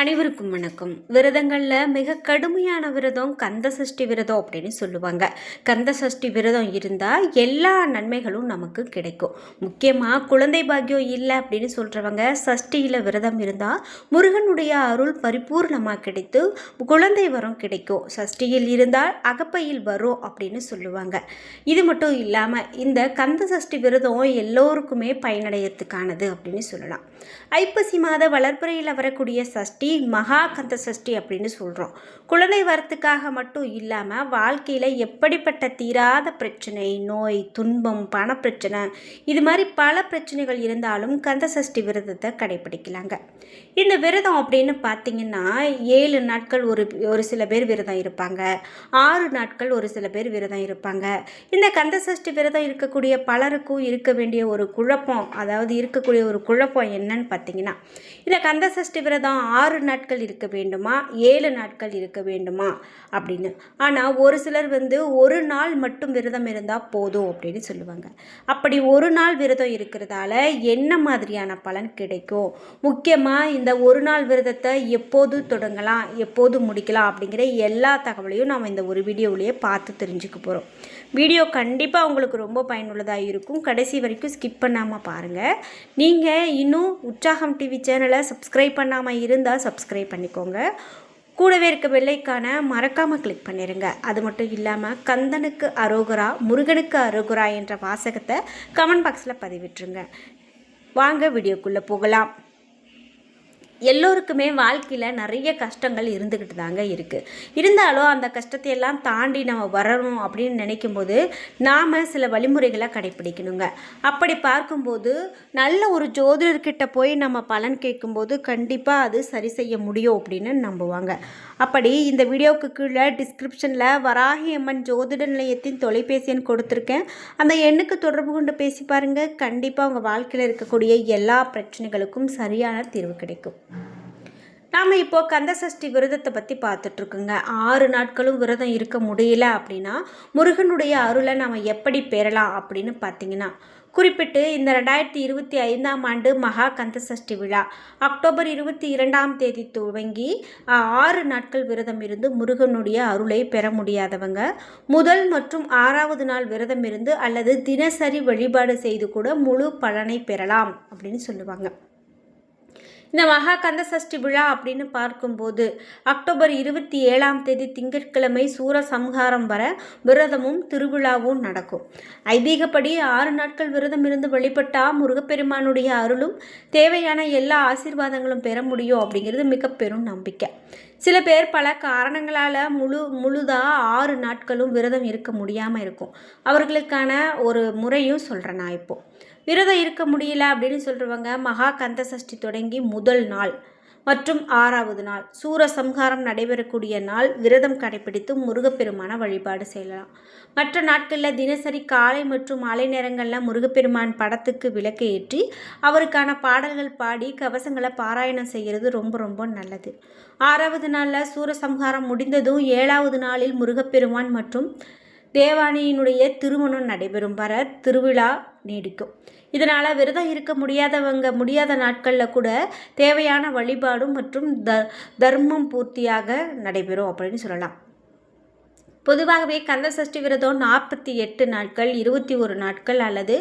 அனைவருக்கும் வணக்கம். விரதங்களில் மிக கடுமையான விரதம் கந்த சஷ்டி விரதம் அப்படின்னு சொல்லுவாங்க. கந்த சஷ்டி விரதம் இருந்தால் எல்லா நன்மைகளும் நமக்கு கிடைக்கும். முக்கியமாக குழந்தை பாக்கியம் இல்லை அப்படின்னு சொல்கிறவங்க சஷ்டியில் விரதம் இருந்தால் முருகனுடைய அருள் பரிபூர்ணமாக கிடைத்து குழந்தை வரம் கிடைக்கும். சஷ்டியில் இருந்தால் அகப்பையில் வரும் அப்படின்னு சொல்லுவாங்க. இது மட்டும் இல்லாமல் இந்த கந்த சஷ்டி விரதம் எல்லோருக்குமே பயனடையத்துக்கானது அப்படின்னு சொல்லலாம். ஐப்பசி மாத வளர்ப்புறையில் வரக்கூடிய சஷ்டி மகா கந்த சஷ்டி அப்படின்னு சொல்கிறோம் குழந்தை வரத்துக்காக மட்டும் இல்லாமல் வாழ்க்கையில் எப்படிப்பட்ட தீராத பிரச்சனை நோய் துன்பம் பணப்பிரச்சனை இது மாதிரி பல பிரச்சனைகள் இருந்தாலும் கந்த சஷ்டி விரதத்தை கடைபிடிக்கலாங்க இந்த விரதம் அப்படின்னு பார்த்தீங்கன்னா ஏழு நாட்கள் ஒரு ஒரு சில பேர் விரதம் இருப்பாங்க. ஆறு நாட்கள் ஒரு சில பேர் விரதம் இருப்பாங்க. இந்த கந்த சஷ்டி விரதம் இருக்கக்கூடிய பலருக்கும் இருக்க வேண்டிய ஒரு குழப்பம் அதாவது இருக்கக்கூடிய ஒரு குழப்பம் என்னன்னு பார்த்தீங்கன்னா இந்த கந்த சஷ்டி விரதம் ஆறு ஆறு நாட்கள் இருக்க வேண்டுமா? ஏழு நாட்கள் இருக்க வேண்டுமா? அப்படின்னு. ஆனால் ஒரு சிலர் வந்து ஒரு நாள் மட்டும் விரதம் இருந்தால் போதும் அப்படின்னு சொல்லுவாங்க. அப்படி ஒரு நாள் விரதம் இருக்கிறதால என்ன மாதிரியான பலன் கிடைக்கும்? முக்கியமாக இந்த ஒரு நாள் விரதத்தை எப்போது தொடங்கலாம்? எப்போது முடிக்கலாம்? அப்படிங்கிற எல்லா தகவலையும் நாம் இந்த ஒரு வீடியோவிலேயே பார்த்து தெரிஞ்சுக்க போகிறோம் வீடியோ கண்டிப்பாக உங்களுக்கு ரொம்ப பயனுள்ளதாக இருக்கும். கடைசி வரைக்கும் ஸ்கிப் பண்ணாமல் பாருங்கள் நீங்கள் இன்னும் உற்சாகம் டிவி சேனலை சப்ஸ்கிரைப் பண்ணாமல் இருந்தால் சப்ஸ்கிரைப் பண்ணிக்கோங்க. கூடவே இருக்க வெள்ளைக்கான மறக்காமல் கிளிக் பண்ணிடுங்க அது மட்டும் இல்லாமல் கந்தனுக்கு அரோகரா முருகனுக்கு அரோகரா என்ற வாசகத்தை கமெண்ட் பாக்ஸில் பதிவிட்டுருங்க. வாங்க வீடியோக்குள்ளே போகலாம். எல்லோருக்குமே வாழ்க்கையில் நிறைய கஷ்டங்கள் இருந்துக்கிட்டு தாங்க இருக்குது இருந்தாலும் அந்த கஷ்டத்தை எல்லாம் தாண்டி நம்ம வரணும் அப்படின்னு நினைக்கும்போது நாம் சில வழிமுறைகளை கடைப்பிடிக்கணுங்க. அப்படி பார்க்கும்போது நல்ல ஒரு ஜோதிடர்கிட்ட போய் நம்ம பலன் கேட்கும்போது கண்டிப்பாக அது சரி செய்ய முடியும் அப்படின்னு நம்புவாங்க. அப்படி இந்த வீடியோவுக்கு கீழே டிஸ்கிரிப்ஷனில் வராகி அம்மன் ஜோதிட நிலையத்தின் தொலைபேசி எண் கொடுத்துருக்கேன். அந்த எண்ணுக்கு தொடர்பு கொண்டு பேசி பாருங்கள் கண்டிப்பாக உங்கள் வாழ்க்கையில் இருக்கக்கூடிய எல்லா பிரச்சனைகளுக்கும் சரியான தீர்வு கிடைக்கும். நாம் இப்போது கந்தசஷ்டி விரதத்தை பற்றி பார்த்துட்ருக்குங்க. ஆறு நாட்களும் விரதம் இருக்க முடியல அப்படின்னா முருகனுடைய அருளை நாம் எப்படி பெறலாம் அப்படின்னு பார்த்தீங்கன்னா குறிப்பிட்டு இந்த ரெண்டாயிரத்தி இருபத்தி ஐந்தாம் ஆண்டு மகா கந்தசஷ்டி விழா அக்டோபர் இருபத்தி இரண்டாம் தேதி துவங்கி ஆறு நாட்கள் விரதம் இருந்து முருகனுடைய அருளை பெற முடியாதவங்க முதல் மற்றும் ஆறாவது நாள் விரதம் இருந்து அல்லது தினசரி வழிபாடு செய்து கூட முழு பலனை பெறலாம் அப்படின்னு சொல்லுவாங்க. இந்த மகா கந்த சஷ்டி விழா அப்படின்னு பார்க்கும்போது அக்டோபர் இருபத்தி ஏழாம் தேதி திங்கட்கிழமை சூர சம்ஹாரம் வர விரதமும் திருவிழாவும் நடக்கும். ஐதீகப்படி ஆறு நாட்கள் விரதம் இருந்து வழிபட்டா முருகப்பெருமானுடைய அருளும் தேவையான எல்லா ஆசீர்வாதங்களும் பெற முடியும் அப்படிங்கிறது மிக பெரும் நம்பிக்கை. சில பேர் பல காரணங்களால் முழு முழுதாக ஆறு நாட்களும் விரதம் இருக்க முடியாமல் இருக்கும். அவர்களுக்கான ஒரு முறையும் சொல்கிறேன் நான் இப்போது விரதம் இருக்க முடியல அப்படின்னு சொல்கிறவங்க மகா கந்த சஷ்டி தொடங்கி முதல் நாள் மற்றும் ஆறாவது நாள். சூர சம்ஹாரம் நடைபெறக்கூடிய நாள். விரதம் கடைபிடித்து முருகப்பெருமான வழிபாடு செய்யலாம். மற்ற நாட்களில் தினசரி காலை மற்றும் மாலை நேரங்களில் முருகப்பெருமான் படத்துக்கு விளக்கு ஏற்றி அவருக்கான பாடல்கள் பாடி கவசங்களை பாராயணம் செய்கிறது ரொம்ப ரொம்ப நல்லது. ஆறாவது நாளில் சூரசம்ஹாரம் முடிந்ததும் ஏழாவது நாளில் முருகப்பெருமான் மற்றும் தேவானியினுடைய திருமணம் நடைபெறும் வர திருவிழா நீடிக்கும். இதனால் விரதம் இருக்க முடியாதவங்க முடியாத நாட்களில் கூட தேவையான வழிபாடும் மற்றும் த தர்மம் பூர்த்தியாக நடைபெறும் அப்படின்னு சொல்லலாம். பொதுவாகவே கந்த சஷ்டி விரதம் நாற்பத்தி எட்டு நாட்கள் இருபத்தி ஒரு நாட்கள் அல்லது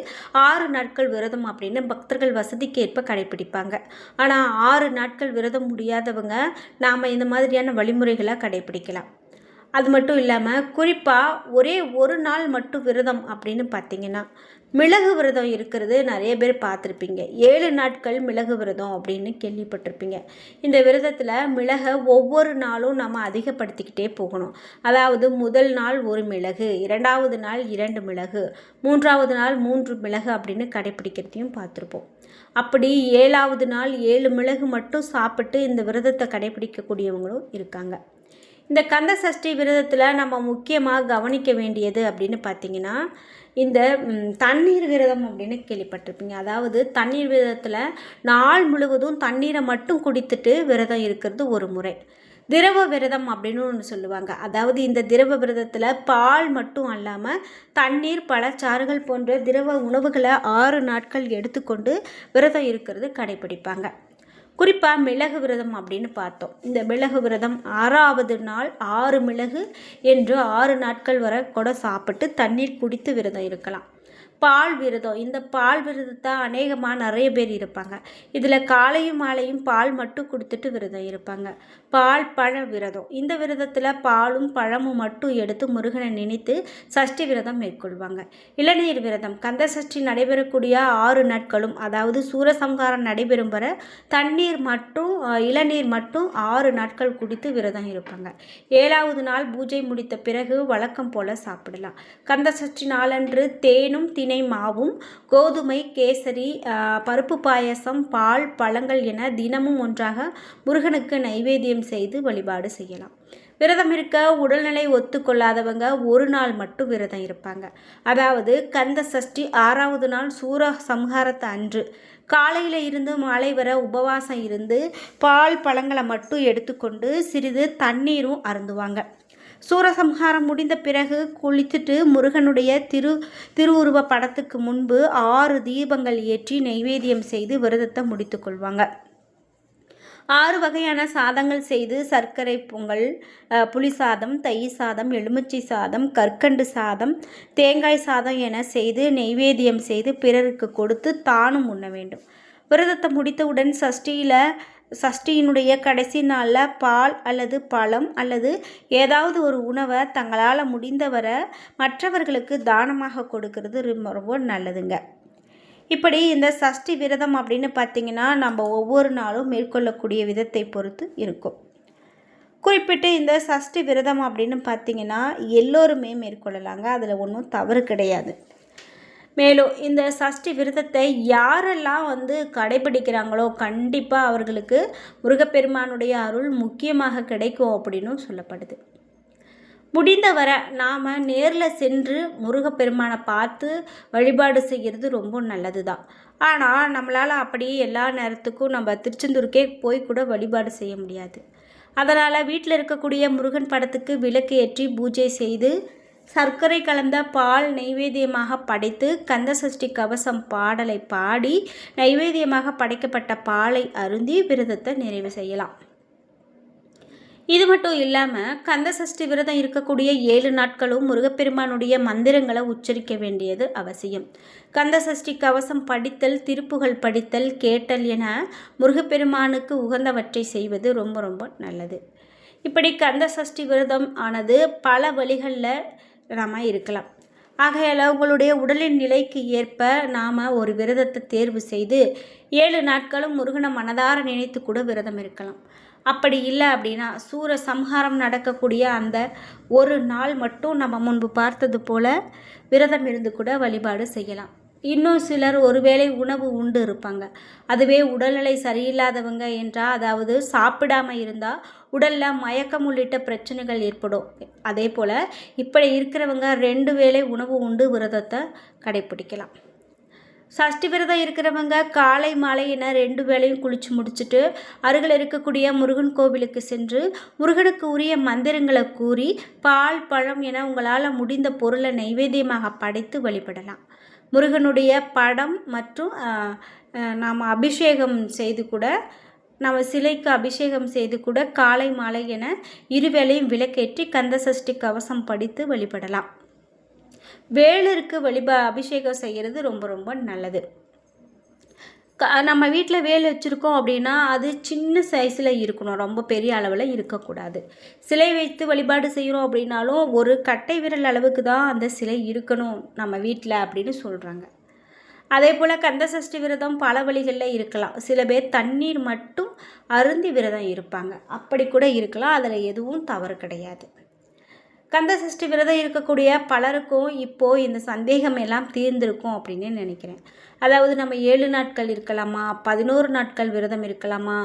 ஆறு நாட்கள் விரதம் அப்படின்னு பக்தர்கள் வசதிக்கு ஏற்ப கடைபிடிப்பாங்க ஆனால் ஆறு நாட்கள் விரதம் முடியாதவங்க நாம் இந்த மாதிரியான வழிமுறைகளை கடைபிடிக்கலாம் அது மட்டும் இல்லாமல் குறிப்பாக ஒரே ஒரு நாள் மட்டும் விரதம் அப்படின்னு பார்த்தீங்கன்னா மிளகு விரதம் இருக்கிறது நிறைய பேர் பார்த்துருப்பீங்க ஏழு நாட்கள் மிளகு விரதம் அப்படின்னு கேள்விப்பட்டிருப்பீங்க. இந்த விரதத்தில் மிளகை ஒவ்வொரு நாளும் நம்ம அதிகப்படுத்திக்கிட்டே போகணும். அதாவது முதல் நாள் ஒரு மிளகு இரண்டாவது நாள் இரண்டு மிளகு மூன்றாவது நாள் மூன்று மிளகு அப்படின்னு கடைப்பிடிக்கிறதையும் பார்த்துருப்போம் அப்படி ஏழாவது நாள் ஏழு மிளகு மட்டும் சாப்பிட்டு இந்த விரதத்தை கடைப்பிடிக்கக்கூடியவங்களும் இருக்காங்க. இந்த கந்த சஷ்டி விரதத்தில் நம்ம முக்கியமாக கவனிக்க வேண்டியது அப்படின்னு பார்த்தீங்கன்னா இந்த தண்ணீர் விரதம் அப்படின்னு கேள்விப்பட்டிருப்பீங்க. அதாவது தண்ணீர் விரதத்தில் நாள் முழுவதும் தண்ணீரை மட்டும் குடித்துட்டு விரதம் இருக்கிறது ஒரு முறை. திரவ விரதம் அப்படின்னு ஒன்று சொல்லுவாங்க. அதாவது இந்த திரவ விரதத்தில் பால் மட்டும் அல்லாமல் தண்ணீர் பழச்சாறுகள் போன்ற திரவ உணவுகளை ஆறு நாட்கள் எடுத்துக்கொண்டு விரதம் இருக்கிறது கடைபிடிப்பாங்க. குறிப்பாக மிளகு விரதம் அப்படின்னு பார்த்தோம். இந்த மிளகு விரதம் ஆறாவது நாள் ஆறு மிளகு என்று ஆறு நாட்கள் வரை கூட சாப்பிட்டு தண்ணீர் குடித்து விரதம் இருக்கலாம். பால் விரதம். இந்த பால் விரதத்தை அநேகமாக நிறைய பேர் இருப்பாங்க. இதில் காலையும் மாலையும் பால் மட்டும் கொடுத்துட்டு விரதம் இருப்பாங்க. பால் பழ விரதம். இந்த விரதத்தில் பாலும் பழமும் மட்டும் எடுத்து முருகனை நினைத்து சஷ்டி விரதம் மேற்கொள்வாங்க. இளநீர் விரதம். கந்த சஷ்டி நடைபெறக்கூடிய ஆறு நாட்களும் அதாவது சூரசம்ஹாரம் நடைபெறும் வரை தண்ணீர் மட்டும் இளநீர் மட்டும் ஆறு நாட்கள் குடித்து விரதம் இருப்பாங்க. ஏழாவது நாள் பூஜை முடித்த பிறகு வழக்கம் போல் சாப்பிடலாம். கந்த சஷ்டி நாளன்று தேனும் தினை திணை மாவும் கோதுமை கேசரி பருப்பு பாயசம் பால் பழங்கள் என தினமும் ஒன்றாக முருகனுக்கு நைவேத்தியம் செய்து வழிபாடு செய்யலாம். விரதம் இருக்க உடல்நிலை ஒத்துக்கொள்ளாதவங்க ஒரு நாள் மட்டும் விரதம் இருப்பாங்க. அதாவது கந்த சஷ்டி ஆறாவது நாள் சூர சம்ஹாரத்தை அன்று. காலையில் இருந்து மாலை வர உபவாசம் இருந்து பால் பழங்களை மட்டும் எடுத்துக்கொண்டு சிறிது தண்ணீரும் அருந்துவாங்க. சூரசம்ஹாரம் முடிந்த பிறகு குளித்துட்டு முருகனுடைய திரு திருவுருவ படத்துக்கு முன்பு ஆறு தீபங்கள் ஏற்றி நைவேத்தியம் செய்து விரதத்தை முடித்து கொள்வாங்க. ஆறு வகையான சாதங்கள் செய்து சர்க்கரை பொங்கல் புளி சாதம் தயிர் சாதம் எலுமிச்சை சாதம் கற்கண்டு சாதம் தேங்காய் சாதம் என செய்து நெய்வேத்தியம் செய்து பிறருக்கு கொடுத்து தானும் உண்ண வேண்டும். விரதத்தை முடித்தவுடன் சஷ்டியில் சஷ்டியினுடைய கடைசி நாளில் பால் அல்லது பழம் அல்லது ஏதாவது ஒரு உணவை தங்களால் முடிந்தவரை மற்றவர்களுக்கு தானமாக கொடுக்கறது ரொம்ப ரொம்ப நல்லதுங்க. இப்படி இந்த சஷ்டி விரதம் அப்படின்னு பார்த்திங்கன்னா நம்ம ஒவ்வொரு நாளும் மேற்கொள்ளக்கூடிய விதத்தை பொறுத்து இருக்கும். குறிப்பிட்டு இந்த சஷ்டி விரதம் அப்படின்னு பார்த்திங்கன்னா எல்லோருமே மேற்கொள்ளலாங்க. அதில் ஒன்றும் தவறு கிடையாது. மேலும் இந்த சஷ்டி விரதத்தை யாரெல்லாம் வந்து கடைபிடிக்கிறாங்களோ கண்டிப்பாக அவர்களுக்கு முருகப்பெருமானுடைய அருள் முக்கியமாக கிடைக்கும் அப்படின்னும் சொல்லப்படுது. முடிந்தவரை நாம் நேரில் சென்று முருகப்பெருமானை பார்த்து வழிபாடு செய்கிறது ரொம்ப நல்லது தான் ஆனால் நம்மளால் அப்படியே எல்லா நேரத்துக்கும் நம்ம திருச்செந்தூருக்கே போய் கூட வழிபாடு செய்ய முடியாது. அதனால் வீட்டில் இருக்கக்கூடிய முருகன் படத்துக்கு விளக்கு ஏற்றி பூஜை செய்து சர்க்கரை கலந்த பால் நைவேத்தியமாக படைத்து கந்தசஷ்டி கவசம் பாடலை பாடி நைவேத்தியமாக படைக்கப்பட்ட பாலை அருந்தி விரதத்தை நிறைவு செய்யலாம். இது மட்டும் இல்லாமல் கந்த சஷ்டி விரதம் இருக்கக்கூடிய ஏழு நாட்களும் முருகப்பெருமானுடைய மந்திரங்களை உச்சரிக்க வேண்டியது அவசியம். கந்த சஷ்டி கவசம் படித்தல் திருப்புகள் படித்தல் கேட்டல் என முருகப்பெருமானுக்கு உகந்தவற்றை செய்வது ரொம்ப ரொம்ப நல்லது. இப்படி கந்த சஷ்டி விரதம் ஆனது பல வழிகளில் நாம் இருக்கலாம். ஆகையால் உங்களுடைய உடலின் நிலைக்கு ஏற்ப நாம் ஒரு விரதத்தை தேர்வு செய்து ஏழு நாட்களும் முருகனை மனதார நினைத்து கூட விரதம் இருக்கலாம். அப்படி இல்லை அப்படின்னா சூர சம்ஹாரம் நடக்கக்கூடிய அந்த ஒரு நாள் மட்டும் நம்ம முன்பு பார்த்தது போல் விரதம் இருந்து கூட வழிபாடு செய்யலாம். இன்னும் சிலர் ஒருவேளை உணவு உண்டு இருப்பாங்க. அதுவே உடல்நிலை சரியில்லாதவங்க என்றால் அதாவது சாப்பிடாமல் இருந்தால் உடலில் மயக்கம் உள்ளிட்ட பிரச்சனைகள் ஏற்படும். அதே போல் இப்படி இருக்கிறவங்க ரெண்டு வேளை உணவு உண்டு விரதத்தை கடைப்பிடிக்கலாம். சஷ்டி விரதம் இருக்கிறவங்க காலை மாலை என ரெண்டு வேளையும் குளித்து முடிச்சுட்டு அருகில் இருக்கக்கூடிய முருகன் கோவிலுக்கு சென்று முருகனுக்கு உரிய மந்திரங்களை கூறி பால் பழம் என உங்களால் முடிந்த பொருளை நைவேத்தியமாக படைத்து வழிபடலாம். முருகனுடைய படம் மற்றும் நாம் அபிஷேகம் செய்து கூட நம்ம சிலைக்கு அபிஷேகம் செய்து கூட காலை மாலை என இருவேளையும் விளக்கேற்றி கந்த சஷ்டி கவசம் படித்து வழிபடலாம். வேலருக்கு வழிப அபிஷேகம் செய்கிறது ரொம்ப ரொம்ப நல்லது. நம்ம வீட்டில் வேல் வச்சுருக்கோம் அப்படின்னா அது சின்ன சைஸில் இருக்கணும். ரொம்ப பெரிய அளவில் இருக்கக்கூடாது. சிலை வைத்து வழிபாடு செய்கிறோம் அப்படின்னாலும் ஒரு கட்டை விரல் அளவுக்கு தான் அந்த சிலை இருக்கணும் நம்ம வீட்டில் அப்படின்னு சொல்கிறாங்க அதே போல் கந்த சஷ்டி விரதம் பல வழிகளில் இருக்கலாம். சில பேர் தண்ணீர் மட்டும் அருந்தி விரதம் இருப்பாங்க. அப்படி கூட இருக்கலாம். அதில் எதுவும் தவறு கிடையாது. கந்த சஷ்டி விரதம் இருக்கக்கூடிய பலருக்கும் இப்போது இந்த சந்தேகம் எல்லாம் தீர்ந்திருக்கும் அப்படின்னு நினைக்கிறேன். அதாவது நம்ம ஏழு நாட்கள் இருக்கலாமா? பதினோரு நாட்கள் விரதம் இருக்கலாமா?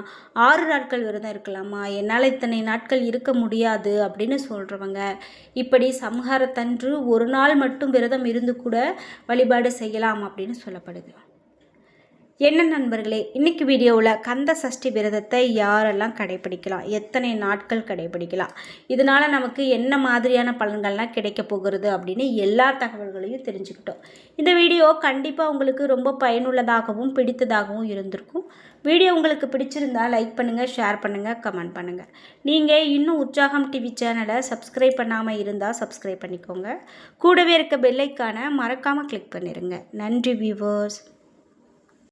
ஆறு நாட்கள் விரதம் இருக்கலாமா? என்னால் இத்தனை நாட்கள் இருக்க முடியாது அப்படின்னு சொல்கிறவங்க இப்படி சம்ஹாரத்தன்று ஒரு நாள் மட்டும் விரதம் இருந்து கூட வழிபாடு செய்யலாம் அப்படின்னு சொல்லப்படுது. என்ன நண்பர்களே இன்னைக்கு வீடியோவில் கந்த சஷ்டி விரதத்தை யாரெல்லாம் கடைபிடிக்கலாம்? எத்தனை நாட்கள் கடைபிடிக்கலாம்? இதனால் நமக்கு என்ன மாதிரியான பலன்கள்லாம் கிடைக்க போகிறது அப்படின்னு எல்லா தகவல்களையும் தெரிஞ்சுக்கிட்டோம். இந்த வீடியோ கண்டிப்பாக உங்களுக்கு ரொம்ப பயனுள்ளதாகவும் பிடித்ததாகவும் இருந்திருக்கும். வீடியோ உங்களுக்கு பிடிச்சிருந்தால் லைக் பண்ணுங்கள் ஷேர் பண்ணுங்கள் கமெண்ட் பண்ணுங்கள் நீங்கள் இன்னும் உற்சாகம் டிவி சேனலை சப்ஸ்கிரைப் பண்ணாமல் இருந்தால் சப்ஸ்கிரைப் பண்ணிக்கோங்க. கூடவே இருக்க பெல்லைக்கான மறக்காமல் கிளிக் பண்ணிடுங்க நன்றி வியூவர்ஸ்